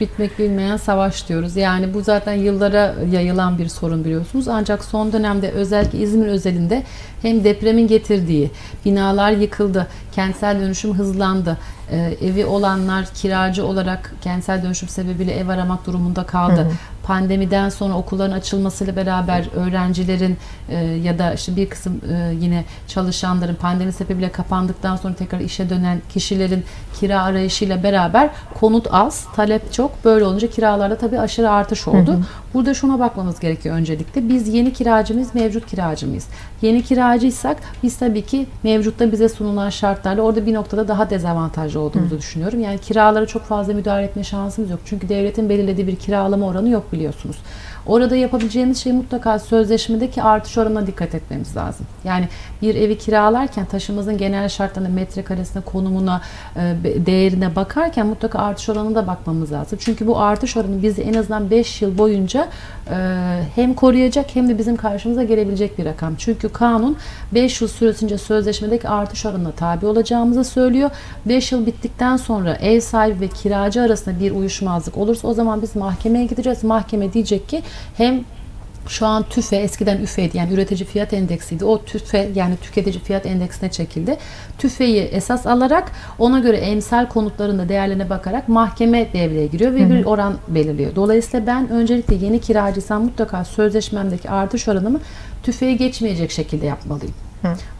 Bitmek bilmeyen savaş diyoruz. Yani bu zaten yıllara yayılan bir sorun biliyorsunuz. Ancak son dönemde özellikle İzmir özelinde hem depremin getirdiği binalar yıkıldı, kentsel dönüşüm hızlandı. Ee, evi olanlar kiracı olarak kentsel dönüşüm sebebiyle ev aramak durumunda kaldı. Pandemiden sonra okulların açılmasıyla beraber öğrencilerin e, ya da işte bir kısım e, yine çalışanların pandemi sebebiyle kapandıktan sonra tekrar işe dönen kişilerin kira arayışıyla beraber konut az, talep çok. Böyle olunca kiralarda tabii aşırı artış oldu. Burada şuna bakmamız gerekiyor öncelikle. Biz yeni kiracı mıyız, mevcut kiracı mıyız? Yeni kiracıysak biz tabii ki mevcutta bize sunulan şartlarla orada bir noktada daha dezavantajlı olduğumuzu düşünüyorum. Yani kiralara çok fazla müdahale etme şansımız yok. Çünkü devletin belirlediği bir kiralama oranı yok biliyorsunuz. Orada yapabileceğimiz şey mutlaka sözleşmedeki artış oranına dikkat etmemiz lazım. Yani bir evi kiralarken taşımızın genel şartlarına, metrekaresine, konumuna, e, değerine bakarken mutlaka artış oranına da bakmamız lazım. Çünkü bu artış oranı bizi en azından 5 yıl boyunca e, hem koruyacak hem de bizim karşımıza gelebilecek bir rakam. Çünkü kanun 5 yıl süresince sözleşmedeki artış oranına tabi olacağımızı söylüyor. 5 yıl bittikten sonra ev sahibi ve kiracı arasında bir uyuşmazlık olursa o zaman biz mahkemeye gideceğiz. Mahkeme diyecek ki hem şu an TÜFE eskiden üfeydi yani üretici fiyat endeksiydi. O TÜFE yani tüketici fiyat endeksine çekildi. TÜFE'yi esas alarak ona göre emsal konutlarında değerlerine bakarak mahkeme devreye giriyor ve bir oran belirliyor. Dolayısıyla ben öncelikle yeni kiracıysam mutlaka sözleşmemdeki artış oranımı TÜFE'yi geçmeyecek şekilde yapmalıyım.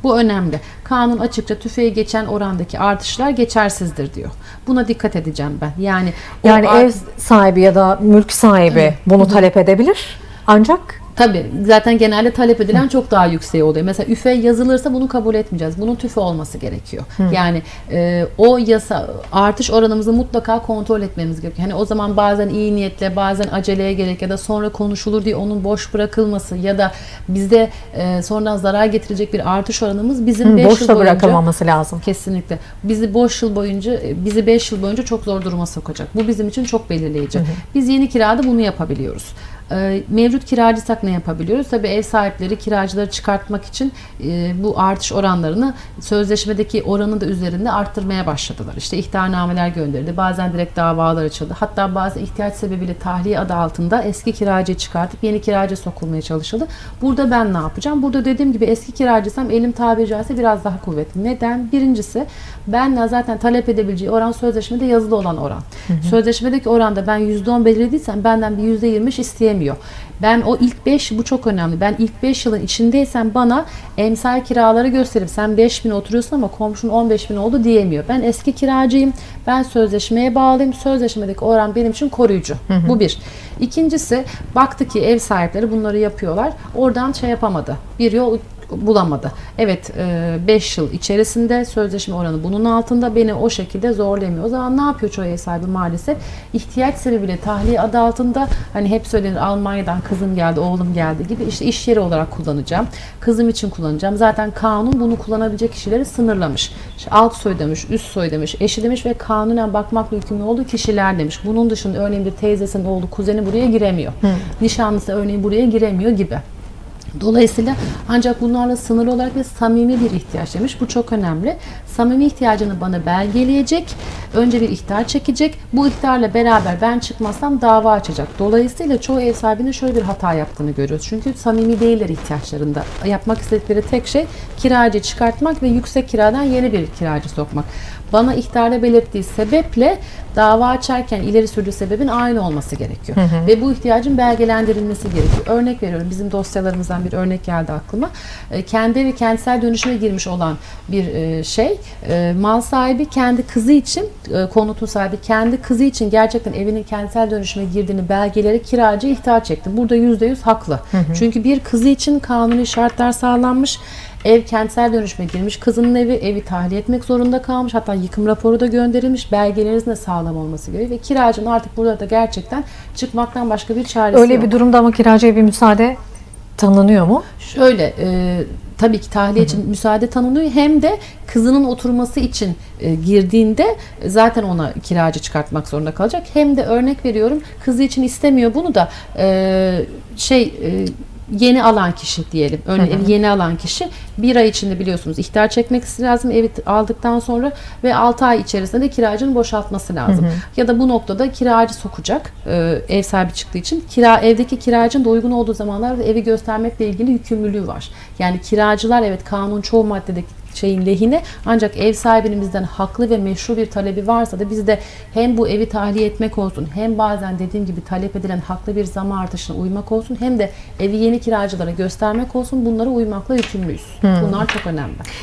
Bu önemli. Kanun açıkça tüfeği geçen orandaki artışlar geçersizdir diyor. Buna dikkat edeceğim ben. Yani Yani ev sahibi ya da mülk sahibi bunu talep edebilir. Ancak Tabii zaten genelde talep edilen çok daha yükseği oluyor. Mesela üfe yazılırsa bunu kabul etmeyeceğiz. Bunun tüfe olması gerekiyor. Yani e, o yasa artış oranımızı mutlaka kontrol etmemiz gerekiyor. Hani o zaman bazen iyi niyetle bazen aceleye gerek ya da sonra konuşulur diye onun boş bırakılması ya da bizde e, sonradan zarar getirecek bir artış oranımız bizim 5 yıl boyunca bırakılmaması lazım. Kesinlikle. Bizi boş yıl boyunca bizi 5 yıl boyunca çok zor duruma sokacak. Bu bizim için çok belirleyici. Biz yeni kirada bunu yapabiliyoruz. Ee, Mevcut kiracıysak ne yapabiliyoruz? Tabii ev sahipleri kiracıları çıkartmak için e, bu artış oranlarını sözleşmedeki oranı da üzerinde arttırmaya başladılar. İşte ihtarnameler gönderildi. Bazen direkt davalar açıldı. Hatta bazen ihtiyaç sebebiyle tahliye adı altında eski kiracıyı çıkartıp yeni kiracı sokulmaya çalışıldı. Burada ben ne yapacağım? Burada dediğim gibi eski kiracıysam elim tabiri caizse biraz daha kuvvetli. Neden? Birincisi ben zaten talep edebileceği oran sözleşmede yazılı olan oran. Sözleşmedeki oranda ben %10 belirlediysem benden bir %25 isteyemiyor. Ben o ilk 5 bu çok önemli. Ben ilk 5 yılın içindeysem bana emsal kiraları gösterip sen 5 bin oturuyorsun ama komşun 15 bin oldu diyemiyor. Ben eski kiracıyım. Ben sözleşmeye bağlıyım. Sözleşmedeki oran benim için koruyucu. Bu bir. İkincisi baktı ki ev sahipleri bunları yapıyorlar. Oradan şey yapamadı. Bir yol bulamadı. Evet 5 yıl içerisinde sözleşme oranı bunun altında beni o şekilde zorlamıyor. O zaman ne yapıyor çoğu ev sahibi maalesef? İhtiyaç sebebiyle tahliye adı altında hani hep söylenir Almanya'dan kızım geldi, oğlum geldi gibi işte iş yeri olarak kullanacağım. Kızım için kullanacağım. Zaten kanun bunu kullanabilecek kişileri sınırlamış. İşte alt soy demiş, üst soy demiş, eşi demiş ve kanunen bakmakla yükümlü olduğu kişiler demiş. Bunun dışında örneğin bir teyzesinin oğlu, kuzeni buraya giremiyor. Nişanlısı örneğin buraya giremiyor gibi. Dolayısıyla ancak bunlarla sınırlı olarak ve samimi bir ihtiyaç demiş. Bu çok önemli. Samimi ihtiyacını bana belgeleyecek. Önce bir ihtar çekecek. Bu ihtarla beraber ben çıkmazsam dava açacak. Dolayısıyla çoğu ev sahibinin şöyle bir hata yaptığını görüyoruz. Çünkü samimi değiller ihtiyaçlarında. Yapmak istedikleri tek şey kiracı çıkartmak ve yüksek kiradan yeni bir kiracı sokmak. Bana ihtarda belirttiği sebeple dava açarken ileri sürdüğü sebebin aynı olması gerekiyor. Ve bu ihtiyacın belgelendirilmesi gerekiyor. Örnek veriyorum. Bizim dosyalarımızdan bir örnek geldi aklıma. E, Kendi evi kentsel dönüşüme girmiş olan bir e, şey. E, Mal sahibi kendi kızı için, e, konutun sahibi kendi kızı için gerçekten evinin kentsel dönüşüme girdiğini belgeleri kiracı ihtar çekti. Burada %100 haklı. Çünkü bir kızı için kanuni şartlar sağlanmış. Ev kentsel dönüşüme girmiş. Kızının evi evi tahliye etmek zorunda kalmış. Hatta yıkım raporu da gönderilmiş. Belgelerinizin de sağlam olması gerekiyor. Ve kiracının artık burada da gerçekten çıkmaktan başka bir çaresi Öyle yok. bir durumda ama kiracıya bir müsaade tanınıyor mu? Şöyle e, tabii ki tahliye için müsaade tanınıyor hem de kızının oturması için e, girdiğinde zaten ona kiracı çıkartmak zorunda kalacak. Hem de örnek veriyorum kızı için istemiyor bunu da e, şey e, yeni alan kişi diyelim. Örneğin evi yeni alan kişi bir ay içinde biliyorsunuz ihtar çekmesi lazım evi aldıktan sonra ve 6 ay içerisinde de kiracının boşaltması lazım. Ya da bu noktada kiracı sokacak e, ev sahibi çıktığı için kira evdeki kiracının da uygun olduğu zamanlarda evi göstermekle ilgili yükümlülüğü var. Yani kiracılar evet kanun çoğu maddedeki şeyin lehine ancak ev sahibinin bizden haklı ve meşru bir talebi varsa da biz de hem bu evi tahliye etmek olsun hem bazen dediğim gibi talep edilen haklı bir zam artışına uymak olsun hem de evi yeni kiracılara göstermek olsun bunlara uymakla yükümlüyüz. Bunlar çok önemli.